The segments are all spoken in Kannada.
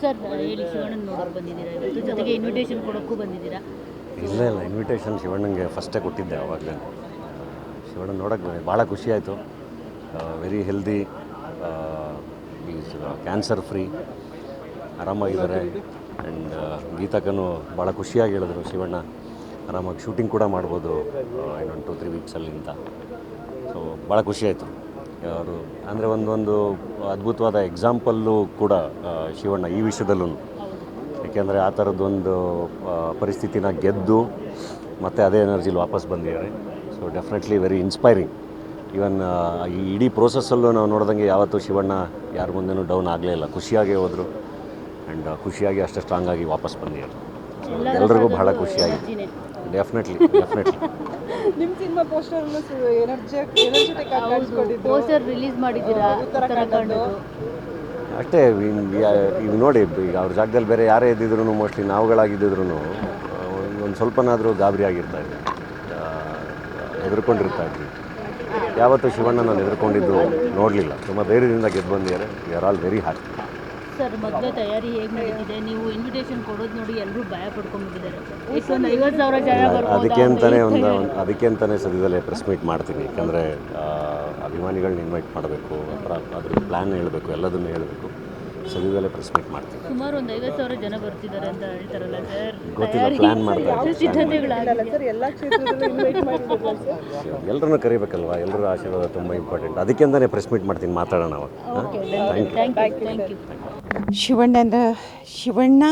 ಸರ್, ಹೇಳಿ ಇವತ್ತು ಜೊತೆಗೆ ಇನ್ವಿಟೇಷನ್ ಕೊಡೋಕ್ಕೂ ಬಂದಿದ್ದೀರಾ? ಇಲ್ಲ ಇಲ್ಲ ಇನ್ವಿಟೇಷನ್ ಶಿವಣ್ಣಂಗೆ ಫಸ್ಟೇ ಕೊಟ್ಟಿದ್ದೆ ಅವಾಗಲೇ. ಶಿವಣ್ಣ ನೋಡೋಕ್ಕೆ ಭಾಳ ಖುಷಿ ಆಯಿತು. ವೆರಿ ಹೆಲ್ದಿ ಕ್ಯಾನ್ಸರ್ ಫ್ರೀ ಆರಾಮಾಗಿದ್ದಾರೆ. ಆ್ಯಂಡ್ ಗೀತಕ್ಕನು ಭಾಳ ಖುಷಿಯಾಗಿ ಹೇಳಿದ್ರು ಶಿವಣ್ಣ. ಆರಾಮಾಗಿ ಶೂಟಿಂಗ್ ಕೂಡ ಮಾಡ್ಬೋದು ಇನ್ನೊಂದು ಟು ತ್ರೀ ವೀಕ್ಸಲ್ಲಿ ಅಂತ ಸೊ ಭಾಳ ಖುಷಿ ಆಯಿತು. ಅವರು, ಅಂದರೆ ಒಂದೊಂದು ಅದ್ಭುತವಾದ ಎಕ್ಸಾಂಪಲ್ಲು ಕೂಡ ಶಿವಣ್ಣ ಈ ವಿಷಯದಲ್ಲೂ ಏಕೆಂದರೆ ಆ ಥರದ್ದೊಂದು ಪರಿಸ್ಥಿತಿನ ಗೆದ್ದು ಮತ್ತು ಅದೇ ಎನರ್ಜಿಲಿ ವಾಪಸ್ ಬಂದಿದ್ದಾರೆ. So definitely very inspiring even ಈ ಇಡೀ ಪ್ರೋಸೆಸ್ಸಲ್ಲೂ ನಾವು ನೋಡ್ದಂಗೆ ಯಾವತ್ತೂ ಶಿವಣ್ಣ ಯಾರ ಮುಂದೆನೂ ಡೌನ್ ಆಗಲೇ ಇಲ್ಲ. ಖುಷಿಯಾಗೇ ಹೋದರು. ಆ್ಯಂಡ್ ಖುಷಿಯಾಗಿ ಅಷ್ಟೇ ಸ್ಟ್ರಾಂಗಾಗಿ ವಾಪಸ್ ಬಂದಿದ್ದಾರೆ. ಎಲ್ರಿಗೂ ಬಹಳ ಖುಷಿಯಾಗಿದೆ. ಡೆಫಿನೆಟ್ಲಿ ಡೆಫಿನೆಟ್ಲಿ ನಿಮ್ಮ cinema poster energetic poster release ಮಾಡಿದ್ದೀರಾ? ಅಷ್ಟೇ ಈಗ ನೋಡಿ ಈಗ ಅವ್ರ ಜಾಗದಲ್ಲಿ ಬೇರೆ ಯಾರೇ ಇದ್ದಿದ್ರು ಮೋಸ್ಟ್ಲಿ ನಾವುಗಳಾಗಿದ್ದಿದ್ರು ಒಂದು ಸ್ವಲ್ಪನಾದರೂ ಗಾಬರಿ ಆಗಿರ್ತಾ ಇದ್ವಿ ಹೆದರ್ಕೊಂಡಿರ್ತಾ ಇದ್ವಿ. ಯಾವತ್ತೂ ಶಿವಣ್ಣ ನಾನು ಹೆದರ್ಕೊಂಡಿದ್ದು ನೋಡಲಿಲ್ಲ. ತುಂಬ ಧೈರ್ಯದಿಂದ ಗೆದ್ದು ಬಂದಿದ್ದಾರೆ. We are all very happy sir ಮೊದಲೇ ತಯಾರಿ ಹೇಗೆ ನಡೀತಿದೆ? ನೀವು ಇನ್ವಿಟೇಷನ್ ಕೊಡೋದು ನೋಡಿ ಎಲ್ಲರೂ ಭಯ ಪಡ್ಕೊಂಡ್ಬಿಟ್ಟಿದ್ದಾರೆ. ಒಂದು ಐವತ್ತು ಸಾವಿರ ಜನ ಅದಕ್ಕೆ ಅಂತಾನೆ ಒಂದು ಅದಕ್ಕೆ ಅಂತಲೇ ಸದ್ಯದಲ್ಲೇ ಪ್ರೆಸ್ ಮೀಟ್ ಮಾಡ್ತೀನಿ. ಯಾಕಂದರೆ ಅಭಿಮಾನಿಗಳನ್ನ ಇನ್ವೈಟ್ ಮಾಡಬೇಕು ಅಥವಾ ಅದ್ರ ಪ್ಲ್ಯಾನ್ ಹೇಳಬೇಕು ಎಲ್ಲದನ್ನು ಹೇಳಬೇಕು. ಸದ್ಯದಲ್ಲೇ ಪ್ರೆಸ್ ಮೀಟ್ ಮಾಡ್ತೀನಿ. ಸುಮಾರು ಒಂದು ಐವತ್ತು ಸಾವಿರ ಜನ ಬರ್ತಿದ್ದಾರೆ ಅಂತ ಹೇಳ್ತಾರಲ್ಲ ಸರ್. ಗೊತ್ತಿಲ್ಲ ಪ್ಲ್ಯಾನ್ ಮಾಡ್ತಾರೆ ಎಲ್ಲರನ್ನೂ ಕರಿಬೇಕಲ್ವಾ? ಎಲ್ಲರ ಆಶೀರ್ವಾದ ತುಂಬ ಇಂಪಾರ್ಟೆಂಟ್ ಅದಕ್ಕೆ ಅಂತಲೇ ಪ್ರೆಸ್ ಮೀಟ್ ಮಾಡ್ತೀನಿ ಮಾತಾಡೋಣ ಅವಾಗ. Okay thank you thank you ಶಿವಣ್ಣನ, Shivanna,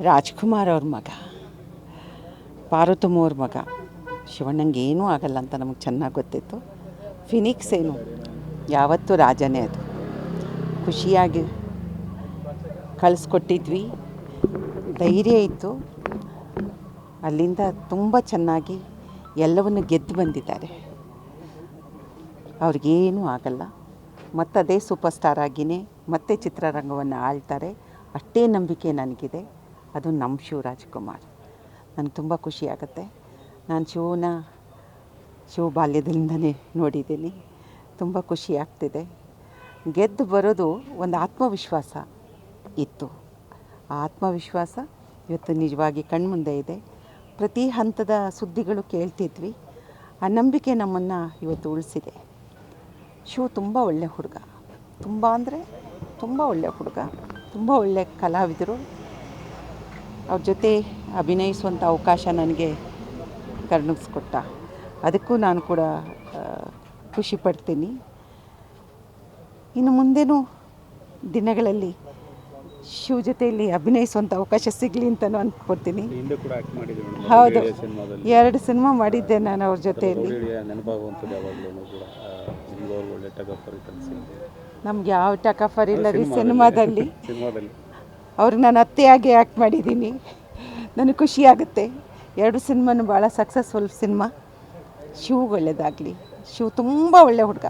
Rajkumar ಅವ್ರ ಮಗ, ಪಾರ್ವತಮ್ಮವ್ರ ಮಗ. ಶಿವಣ್ಣಂಗೆ ಏನೂ ಆಗಲ್ಲ ಅಂತ ನಮಗೆ ಚೆನ್ನಾಗಿ ಗೊತ್ತಿತ್ತು. ಫಿನಿಕ್ಸ್ ಏನು? ಯಾವತ್ತೂ ರಾಜನೇ ಅದು. ಖುಷಿಯಾಗಿ ಕಳಿಸ್ಕೊಟ್ಟಿದ್ವಿ. ಧೈರ್ಯ ಇತ್ತು. ಅಲ್ಲಿಂದ ತುಂಬ ಚೆನ್ನಾಗಿ ಎಲ್ಲವನ್ನು ಗೆದ್ದು ಬಂದಿದ್ದಾರೆ. ಅವ್ರಿಗೇನೂ ಆಗಲ್ಲ. ಮತ್ತದೇ ಸೂಪರ್ ಸ್ಟಾರ್ ಆಗಿಯೇ ಮತ್ತೆ ಚಿತ್ರರಂಗವನ್ನು ಆಳ್ತಾರೆ. ಅಷ್ಟೇ ನಂಬಿಕೆ ನನಗಿದೆ. ಅದು ನಮ್ಮ ಶಿವರಾಜ್ಕುಮಾರ್ ನನಗೆ ತುಂಬ ಖುಷಿ ಆಗುತ್ತೆ. ನಾನು ಶಿವನ ಶಿವ ಬಾಲ್ಯದಿಂದನೇ ನೋಡಿದ್ದೀನಿ. ತುಂಬ ಖುಷಿ ಆಗ್ತಿದೆ. ಗೆದ್ದು ಬರೋದು ಒಂದು ಆತ್ಮವಿಶ್ವಾಸ ಇತ್ತು. ಆ ಆತ್ಮವಿಶ್ವಾಸ ಇವತ್ತು ನಿಜವಾಗಿ ಕಣ್ಮುಂದೆ ಇದೆ. ಪ್ರತಿ ಹಂತದ ಸುದ್ದಿಗಳು ಕೇಳ್ತಿದ್ವಿ. ಆ ನಂಬಿಕೆ ನಮ್ಮನ್ನು ಇವತ್ತು ಉಳಿಸಿದೆ. ಶಿವ ತುಂಬ ಒಳ್ಳೆ ಹುಡುಗ. ತುಂಬ ಅಂದರೆ ತುಂಬ ಒಳ್ಳೆ ಹುಡುಗ. ತುಂಬ ಒಳ್ಳೆ ಕಲಾವಿದರು. ಅವ್ರ ಜೊತೆ ಅಭಿನಯಿಸುವಂಥ ಅವಕಾಶ ನನಗೆ ಕರ್ಣಿಸ್ಕೊಟ್ಟ. ಅದಕ್ಕೂ ನಾನು ಕೂಡ ಖುಷಿ ಪಡ್ತೀನಿ. ಇನ್ನು ಮುಂದೆನೂ ದಿನಗಳಲ್ಲಿ ಶಿವ ಜೊತೆಯಲ್ಲಿ ಅಭಿನಯಿಸುವಂಥ ಅವಕಾಶ ಸಿಗಲಿ ಅಂತಲೂ ಅಂದ್ಕೊಡ್ತೀನಿ ಹಿಂದೆ ಎರಡು ಸಿನಿಮಾ ಮಾಡಿದ್ದೆ ನಾನು ಅವ್ರ ಜೊತೆಯಲ್ಲಿ. ನಿಮ್ಗೆ ಅವ್ರು ಒಳ್ಳೆ ಟಗಫರ್ ಕಲಿಸಿ ನಮ್ಗೆ ಯಾವ ಟಕಫರ್ ಇಲ್ಲ ರೀ ಸಿನಿಮಾದಲ್ಲಿ ಸಿನಿಮಾದಲ್ಲಿ. ಅವ್ರಿಗೆ ನಾನು ಅತ್ತೆಯಾಗಿ ಆ್ಯಕ್ಟ್ ಮಾಡಿದ್ದೀನಿ. ನನಗೆ ಖುಷಿ ಆಗುತ್ತೆ. ಎರಡು ಸಿನಿಮಾನು ಭಾಳ ಸಕ್ಸಸ್ಫುಲ್ ಸಿನಿಮಾ. ಶಿವ್ಗೆ ಒಳ್ಳೆಯದಾಗಲಿ ಶಿವ್ ತುಂಬ ಒಳ್ಳೆ ಹುಡುಗ.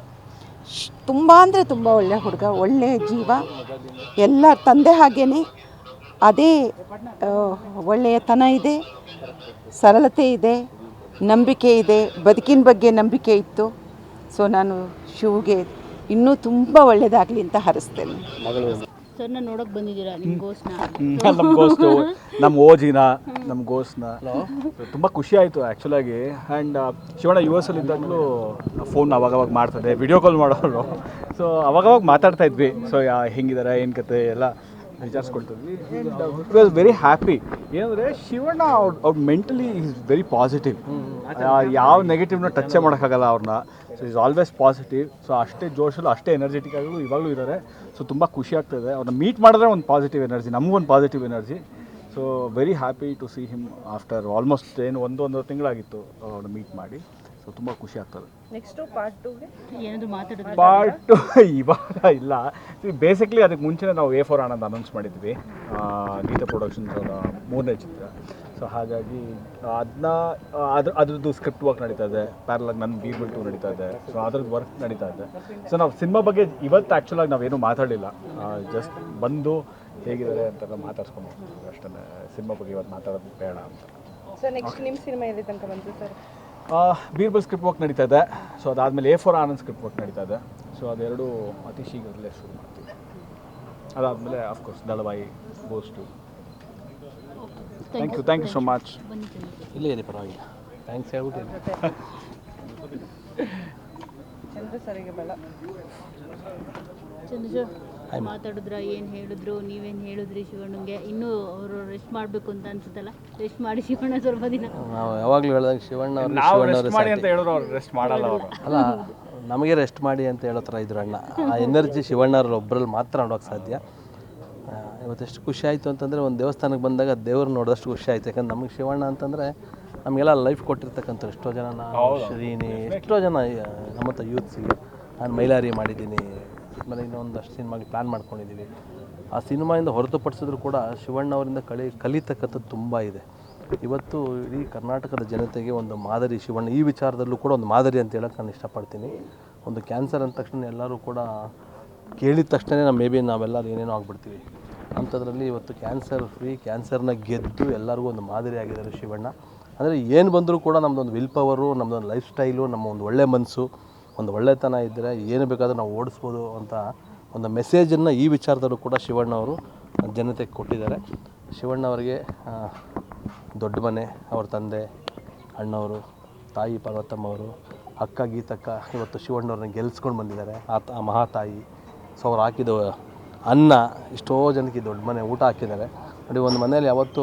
ತುಂಬ ಅಂದರೆ ತುಂಬ ಒಳ್ಳೆ ಹುಡುಗ. ಒಳ್ಳೆ ಜೀವ. ಎಲ್ಲ ತಂದೆ ಹಾಗೇ ಅದೇ ಒಳ್ಳೆಯತನ ಇದೆ. ಸರಳತೆ ಇದೆ. ನಂಬಿಕೆ ಇದೆ. ಬದುಕಿನ ಬಗ್ಗೆ ನಂಬಿಕೆ ಇತ್ತು. ಸೊ ನಾನು ಶಿವ್ಗೆ ಇನ್ನೂ ತುಂಬ ಒಳ್ಳೆಯದಾಗಲಿ ಅಂತ ಹರಿಸ್ತೇನೆ. ಮಗಳು. ನೋಡೋಕೆ ಬಂದಿದ್ದೀರಾ ನಮ್ಮ ಗೋಸ್ಟು ನಮ್ಮ ಓಜಿನ ನಮ್ಮ ಗೋಸ್ನ ತುಂಬ ಖುಷಿ ಆಯಿತು ಆ್ಯಕ್ಚುಲಾಗಿ ಆ್ಯಂಡ್ ಶಿವಣ್ಣ ಯು ಎಸ್ ಅಲ್ಲಿ ಇದ್ದಾಗಲೂ ಫೋನ್ ಅವಾಗವಾಗ ಮಾಡ್ತದೆ ವಿಡಿಯೋ ಕಾಲ್ ಮಾಡೋರು. ಸೊ ಅವಾಗವಾಗ ಮಾತಾಡ್ತಾ ಇದ್ವಿ. ಸೊ ಯಾ ಹೆಂಗಿದ್ದಾರೆ ಏನು ಕತೆ ಎಲ್ಲ ವಿಚಾರಿಸ್ಕೊಳ್ತಿದ್ವಿ. ಇಟ್ ವಾಸ್ ವೆರಿ ಹ್ಯಾಪಿ ಏನಂದ್ರೆ ಶಿವಣ್ಣ ಅವ್ರ ಅವ್ರ ಮೆಂಟಲಿ ಇಸ್ ವೆರಿ ಪಾಸಿಟಿವ್ ಯಾವ ನೆಗೆಟಿವ್ನ ಟಚ್ಚೇ ಮಾಡೋಕ್ಕಾಗಲ್ಲ ಅವ್ರನ್ನ so is always positive so ಅಷ್ಟೇ ಜೋಶಲ್ಲೂ ಅಷ್ಟೇ ಎನರ್ಜೆಟಿಕ್ ಆಗಲು ಇವಾಗಲೂ ಇದ್ದಾರೆ ಸೊ ತುಂಬ ಖುಷಿ ಆಗ್ತದೆ. ಅವ್ರನ್ನ ಮೀಟ್ ಮಾಡಿದ್ರೆ ಒಂದು ಪಾಸಿಟಿವ್ ಎನರ್ಜಿ ನಮಗೂ ಒಂದು positive energy so very happy to see him after almost ಏನು ಒಂದು ಒಂದು ತಿಂಗಳಾಗಿತ್ತು ಅವ್ರನ್ನ ಮೀಟ್ ಮಾಡಿ. ಸೊ ತುಂಬ ಖುಷಿ ಆಗ್ತದೆ. ನೆಕ್ಸ್ಟು ಪಾರ್ಟ್ ಟೂಗೆ ಪಾರ್ಟ್ ಇವಾಗ ಇಲ್ಲ. ಬೇಸಿಕ್ಲಿ ಅದಕ್ಕೆ ಮುಂಚೆನೇ ನಾವು ಎ ಫೋರ್ ಆನಂದ್ ಅನೌನ್ಸ್ ಮಾಡಿದ್ವಿ. ಗೀತಾ ಪ್ರೊಡಕ್ಷನ್ಸ್ ಅವರ ಮೂರನೇ ಚಿತ್ರ. ಸೊ ಹಾಗಾಗಿ ಅದನ್ನ ಅದ್ರ ಅದ್ರದ್ದು ಸ್ಕ್ರಿಪ್ಟ್ ವರ್ಕ್ ನಡೀತಾ ಇದೆ. ಪ್ಯಾರಲಾಗಿ ನನ್ನ ಬೀರ್ಬಿಲ್ ಟು ನಡೀತಾ ಇದೆ. ಸೊ ಅದ್ರದ್ದು ವರ್ಕ್ ನಡೀತಾ ಇದೆ. ಸೊ ನಾವು ಸಿನಿಮಾ ಬಗ್ಗೆ ಇವತ್ತು ಆ್ಯಕ್ಚುಲಾಗಿ ನಾವೇನು ಮಾತಾಡಲಿಲ್ಲ. ಜಸ್ಟ್ ಬಂದು ಹೇಗಿದ್ದಾರೆ ಅಂತ ಮಾತಾಡ್ಸ್ಕೊಂಡು ಅಷ್ಟೇ ಸಿನಿಮಾ ಬಗ್ಗೆ ಇವತ್ತು ಮಾತಾಡೋದು ಬೇಡ ಅಂತ. ಸರ್ ನೆಕ್ಸ್ಟ್ ನಿಮ್ಮ ಸಿನಿಮಾ ಎಲ್ಲಿ ತನಕ ಬಂತು ಸರ್ ಬೀರ್ಬಲ್ ಸ್ಕ್ರಿಪ್ಟ್ ವರ್ಕ್ ನಡೀತಾ ಇದೆ. ಸೊ ಅದಾದಮೇಲೆ A for Anand script work ನಡೀತಾ ಇದೆ. ಸೊ ಅದೆರಡು ಅತಿ ಶೀಘ್ರದಲ್ಲೇ ಶುರು ಮಾಡ್ತೀವಿ. ಅದಾದಮೇಲೆ of course Dalavayi ಬೋಸ್ಟು thank you thank you so much ಇಲ್ಲ ಏನೇ ಇರಿ ಪರವಾಗಿಲ್ಲ. ಥ್ಯಾಂಕ್ಸ್ ಹೇಳ್ಬಿಟ್ಟು ಮಾತಾಡಿದ್ರ ಏನು ಹೇಳಿದ್ರು ನೀವೇನು ಹೇಳಿದ್ರಿ ಶಿವಣ್ಣಂಗೆ? ಇನ್ನೂ ಅವರು ರೆಸ್ಟ್ ಮಾಡಬೇಕು ಅಂತ ಅನ್ಸುತ್ತಲ್ಲ? ರೆಸ್ಟ್ ಮಾಡಿ ಶಿವಣ್ಣ ಸ್ವಲ್ಪ ದಿನ. ನಾವು ಯಾವಾಗಲೂ ಹೇಳಿದಾಗ ಶಿವಣ್ಣ ಅವರು ನಾವು ರೆಸ್ಟ್ ಮಾಡಿ ಅಂತ ಹೇಳಿದ್ರು ಅವ್ರು ರೆಸ್ಟ್ ಮಾಡಲ್ಲ ಅವರು. ಅಲ್ಲ ನಮಗೆ ರೆಸ್ಟ್ ಮಾಡಿ ಅಂತ ಹೇಳೋ ಥರ ಇದ್ರು ಅಣ್ಣ. ಆ ಎನರ್ಜಿ ಶಿವಣ್ಣವ್ರ ಒಬ್ಬರಲ್ಲಿ ಮಾತ್ರ ನೋಡೋಕೆ ಸಾಧ್ಯ. ಇವತ್ತೆಷ್ಟು ಖುಷಿ ಆಯಿತು ಅಂತಂದರೆ ಒಂದು ದೇವಸ್ಥಾನಕ್ಕೆ ಬಂದಾಗ ದೇವ್ರನ್ನ ನೋಡಿದಷ್ಟು ಖುಷಿ ಆಯಿತು. ಯಾಕಂದ್ರೆ ನಮಗೆ ಶಿವಣ್ಣ ಅಂತಂದರೆ ನಮಗೆಲ್ಲ ಲೈಫ್ ಕೊಟ್ಟಿರ್ತಕ್ಕಂಥ ಎಷ್ಟೋ ಜನ ನಾವು ಶ್ರೀನಿ ಎಷ್ಟೋ ಜನ ನಮ್ಮಂಥ ಯೂತ್ಸಿಗೆ ನಾನು ಮೈಲಾರಿ ಮಾಡಿದ್ದೀನಿ. ಆಮೇಲೆ ಇನ್ನೊಂದಷ್ಟು ಸಿನಿಮಾಗೆ ಪ್ಲ್ಯಾನ್ ಮಾಡ್ಕೊಂಡಿದ್ದೀವಿ ಆ ಸಿನಿಮಾಯಿಂದ ಹೊರತುಪಡಿಸಿದ್ರು ಕೂಡ ಶಿವಣ್ಣ ಅವರಿಂದ ಕಲಿ ಕಲಿತಕ್ಕಂಥದ್ದು ತುಂಬ ಇದೆ. ಇವತ್ತು ಇಡೀ ಕರ್ನಾಟಕದ ಜನತೆಗೆ ಒಂದು ಮಾದರಿ ಶಿವಣ್ಣ ಈ ವಿಚಾರದಲ್ಲೂ ಕೂಡ ಒಂದು ಮಾದರಿ ಅಂತ ಹೇಳಕ್ಕೆ ನಾನು ಇಷ್ಟಪಡ್ತೀನಿ. ಒಂದು ಕ್ಯಾನ್ಸರ್ ಅಂದ ತಕ್ಷಣ ಎಲ್ಲರೂ ಕೂಡ ಕೇಳಿದ ತಕ್ಷಣ ನಮ್ಮ ಮೇ ಬಿ ನಾವೆಲ್ಲರೂ ಏನೇನೋ ಆಗಿಬಿಡ್ತೀವಿ. ಅಂಥದ್ರಲ್ಲಿ ಇವತ್ತು ಕ್ಯಾನ್ಸರ್ ಫ್ರೀ ಕ್ಯಾನ್ಸರ್ನ ಗೆದ್ದು ಎಲ್ಲರಿಗೂ ಒಂದು ಮಾದರಿ ಆಗಿದ್ದಾರೆ ಶಿವಣ್ಣ. ಅಂದರೆ ಏನು ಬಂದರೂ ಕೂಡ ನಮ್ಮದೊಂದು ವಿಲ್ ಪವರು ನಮ್ಮದೊಂದು ಲೈಫ್ ಸ್ಟೈಲು ನಮ್ಮ ಒಂದು ಒಳ್ಳೆ ಮನಸ್ಸು, ಒಂದು ಒಳ್ಳೆತನ ಇದ್ದರೆ ಏನು ಬೇಕಾದರೂ ನಾವು ಓಡಿಸ್ಬೋದು ಅಂತ ಒಂದು ಮೆಸೇಜನ್ನು ಈ ವಿಚಾರದಲ್ಲೂ ಕೂಡ ಶಿವಣ್ಣ ಅವರು ಜನತೆಗೆ ಕೊಟ್ಟಿದ್ದಾರೆ. ಶಿವಣ್ಣ ಅವರಿಗೆ ದೊಡ್ಡ ಮನೆ, ಅವ್ರ ತಂದೆ, ಅಣ್ಣವರು, ತಾಯಿ ಪಾರ್ವತಮ್ಮ ಅವರು ಅಕ್ಕ ಗೀತಕ್ಕ ಇವತ್ತು ಶಿವಣ್ಣವ್ರನ್ನ ಗೆಲ್ಸ್ಕೊಂಡು ಬಂದಿದ್ದಾರೆ. ಆ ಮಹಾತಾಯಿ. ಸೊ ಹಾಕಿದ ಅನ್ನ, ಎಷ್ಟೋ ಜನಕ್ಕೆ ದೊಡ್ಡ ಮನೆ, ಊಟ ಹಾಕಿದ್ದಾರೆ. ನೋಡಿ, ಒಂದು ಮನೇಲಿ ಯಾವತ್ತೂ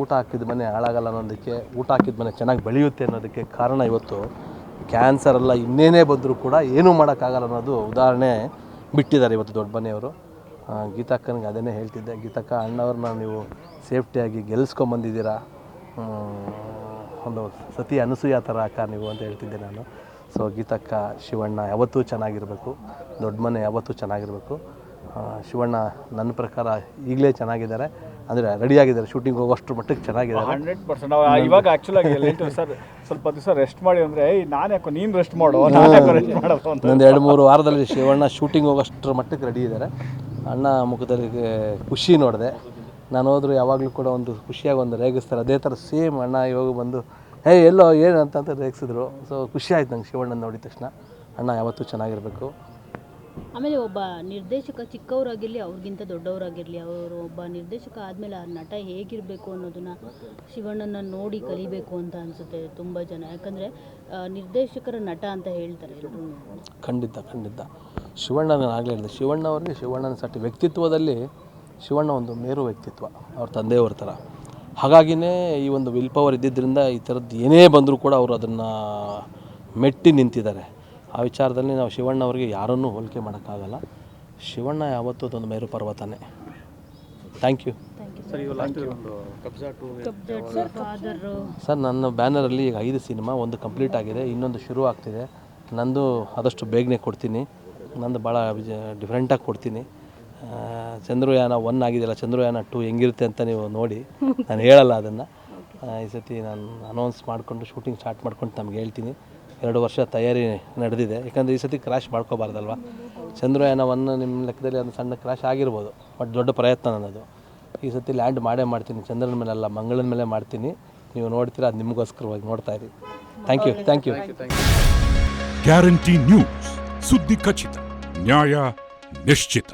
ಊಟ ಹಾಕಿದ ಮನೆ ಹಾಳಾಗಲ್ಲ ಅನ್ನೋದಕ್ಕೆ, ಊಟ ಹಾಕಿದ ಮನೆ ಚೆನ್ನಾಗಿ ಬೆಳೆಯುತ್ತೆ ಅನ್ನೋದಕ್ಕೆ ಕಾರಣ ಇವತ್ತು ಕ್ಯಾನ್ಸರ್ ಎಲ್ಲ ಇನ್ನೇನೇ ಬಂದರೂ ಕೂಡ ಏನೂ ಮಾಡೋಕ್ಕಾಗಲ್ಲ ಅನ್ನೋದು ಉದಾಹರಣೆ ಬಿಟ್ಟಿದ್ದಾರೆ ಇವತ್ತು ದೊಡ್ಡ ಮನೆಯವರು. ಗೀತಕ್ಕನಿಗೆ ಅದನ್ನೇ ಹೇಳ್ತಿದ್ದೆ. ಗೀತಕ್ಕ, ಅಣ್ಣವ್ರನ್ನ ನೀವು ಸೇಫ್ಟಿಯಾಗಿ ಗೆಲ್ಲಿಸ್ಕೊಂಬಂದಿದ್ದೀರಾ ಒಂದು ಸತಿ ಅನಸೂಯ ಥರ ಅಕ್ಕ ನೀವು ಅಂತ ಹೇಳ್ತಿದ್ದೆ ನಾನು. ಸೊ ಗೀತಕ್ಕ ಶಿವಣ್ಣ ಯಾವತ್ತೂ ಚೆನ್ನಾಗಿರಬೇಕು. ದೊಡ್ಡ ಮನೆ ಯಾವತ್ತೂ ಚೆನ್ನಾಗಿರಬೇಕು. ಶಿವಣ್ಣ ನನ್ನ ಪ್ರಕಾರ ಈಗಲೇ ಚೆನ್ನಾಗಿದ್ದಾರೆ. ಅಂದರೆ ರೆಡಿಯಾಗಿದ್ದಾರೆ ಶೂಟಿಂಗ್ ಹೋಗೋಷ್ಟ್ರ ಮಟ್ಟಕ್ಕೆ ಚೆನ್ನಾಗಿದ್ದಾರೆ. Hundred percent. ಇವಾಗ ಆ್ಯಕ್ಚುಲಾಗಿ ಸರ್ ಸ್ವಲ್ಪ ದಿವಸ ರೆಸ್ಟ್ ಮಾಡಿ ಅಂದರೆ ನಾನು ಯಾಕೋ ನೀನು ರೆಸ್ಟ್ ಮಾಡು ರೆಸ್ಟ್ ಮಾಡೋದು ಅಂತ. ಇನ್ನೊಂದು ಎರಡು ಮೂರು ವಾರದಲ್ಲಿ ಶಿವಣ್ಣ ಶೂಟಿಂಗ್ ಹೋಗೋಷ್ಟ್ರ ಮಟ್ಟಕ್ಕೆ ರೆಡಿ ಇದ್ದಾರೆ. ಅಣ್ಣ ಮುಖದಲ್ಲಿ ಖುಷಿ ನೋಡಿದೆ. ನಾನು ಹೋದರೂ ಯಾವಾಗಲೂ ಕೂಡ ಒಂದು ಖುಷಿಯಾಗಿ ಒಂದು ರೇಗಿಸ್ತಾರೆ. ಅದೇ ಥರ ಸೇಮ್ ಅಣ್ಣ ಇವಾಗ ಬಂದು ಹೇ ಎಲ್ಲೋ ಏನು ಅಂತ ಅಂತ ರೇಗಿಸಿದ್ರು. ಸೊ ಖುಷಿ ಆಯ್ತು ನಂಗೆ ಶಿವಣ್ಣನ ನೋಡಿದ ತಕ್ಷಣ. ಅಣ್ಣ ಯಾವತ್ತೂ ಚೆನ್ನಾಗಿರ್ಬೇಕು. ಆಮೇಲೆ ಒಬ್ಬ ನಿರ್ದೇಶಕ ಚಿಕ್ಕವರಾಗಿರಲಿ ಅವ್ರಿಗಿಂತ ದೊಡ್ಡವರಾಗಿರಲಿ ಅವರು ಒಬ್ಬ ನಿರ್ದೇಶಕ ಆದಮೇಲೆ ಆ ನಟ ಹೇಗಿರಬೇಕು ಅನ್ನೋದನ್ನ ಶಿವಣ್ಣನ ನೋಡಿ ಕಲಿಬೇಕು ಅಂತ ಅನಿಸುತ್ತೆ ತುಂಬ ಜನ. ಯಾಕಂದರೆ ನಿರ್ದೇಶಕರ ನಟ ಅಂತ ಹೇಳ್ತಾರೆ ಎಲ್ಲರೂ ಖಂಡಿತ ಖಂಡಿತ. ಶಿವಣ್ಣನ ಆಗಲೇ ಹೇಳಿದೆ ಶಿವಣ್ಣ ಅವ್ರಿಗೆ ಶಿವಣ್ಣನ ಸಟ್ಟಿ ವ್ಯಕ್ತಿತ್ವದಲ್ಲಿ ಶಿವಣ್ಣ ಒಂದು ಮೇರು ವ್ಯಕ್ತಿತ್ವ. ಅವ್ರ ತಂದೆಯವ್ರ ಥರ. ಹಾಗಾಗಿನೇ ಈ ಒಂದು ವಿಲ್ ಪವರ್ ಇದ್ದಿದ್ದರಿಂದ ಈ ಥರದ್ದು ಏನೇ ಬಂದರೂ ಕೂಡ ಅವರು ಅದನ್ನು ಮೆಟ್ಟಿ ನಿಂತಿದ್ದಾರೆ. ಆ ವಿಚಾರದಲ್ಲಿ ನಾವು ಶಿವಣ್ಣ ಅವರಿಗೆ ಯಾರನ್ನೂ ಹೋಲಿಕೆ ಮಾಡೋಕ್ಕಾಗಲ್ಲ. ಶಿವಣ್ಣ ಯಾವತ್ತೂ ಅದೊಂದು ಮೇರು ಪರ್ವತನೇ. ಥ್ಯಾಂಕ್ ಯು ಫಾದರು ಸರ್ ನನ್ನ ಬ್ಯಾನರಲ್ಲಿ ಈಗ ಐದು ಸಿನಿಮಾ ಒಂದು ಕಂಪ್ಲೀಟ್ ಆಗಿದೆ ಇನ್ನೊಂದು ಶುರು ಆಗ್ತಿದೆ. ನಂದು ಆದಷ್ಟು ಬೇಗನೆ ಕೊಡ್ತೀನಿ. ನಂದು ಭಾಳ ಡಿಫ್ರೆಂಟಾಗಿ ಕೊಡ್ತೀನಿ. ಚಂದ್ರಯಾನ ಒನ್ ಆಗಿದೆಯಲ್ಲ ಚಂದ್ರಯಾನ ಟು ಹೆಂಗಿರುತ್ತೆ ಅಂತ ನೀವು ನೋಡಿ ನಾನು ಹೇಳಲ್ಲ ಅದನ್ನು. ಈ ಸತಿ ನಾನು ಅನೌನ್ಸ್ ಮಾಡಿಕೊಂಡು ಶೂಟಿಂಗ್ ಸ್ಟಾರ್ಟ್ ಮಾಡ್ಕೊಂಡು ತಮ್ಗೆ ಹೇಳ್ತೀನಿ. ಎರಡು ವರ್ಷ ತಯಾರಿ ನಡೆದಿದೆ. ಯಾಕಂದರೆ ಈ ಸತಿ ಕ್ರ್ಯಾಶ್ ಮಾಡ್ಕೋಬಾರ್ದಲ್ವ? ಚಂದ್ರಯಾನ ಒನ್ ನಿಮ್ಮ ಲೆಕ್ಕದಲ್ಲಿ ಒಂದು ಸಣ್ಣ ಕ್ರ್ಯಾಶ್ ಆಗಿರ್ಬೋದು. ಬಟ್ ದೊಡ್ಡ ಪ್ರಯತ್ನ ನನ್ನದು. ಈ ಸತಿ ಲ್ಯಾಂಡ್ ಮಾಡೇ ಮಾಡ್ತೀನಿ. ಚಂದ್ರನ ಮೇಲೆ ಅಲ್ಲ ಮಂಗಳನ ಮೇಲೆ ಮಾಡ್ತೀನಿ. ನೀವು ನೋಡ್ತೀರಾ ಅದು ನಿಮಗೋಸ್ಕರವಾಗಿ ನೋಡ್ತಾ ಇರಿ. Thank you thank you Guarantee News ಸುದ್ದಿ ಖಚಿತ ನ್ಯಾಯ ನಿಶ್ಚಿತ.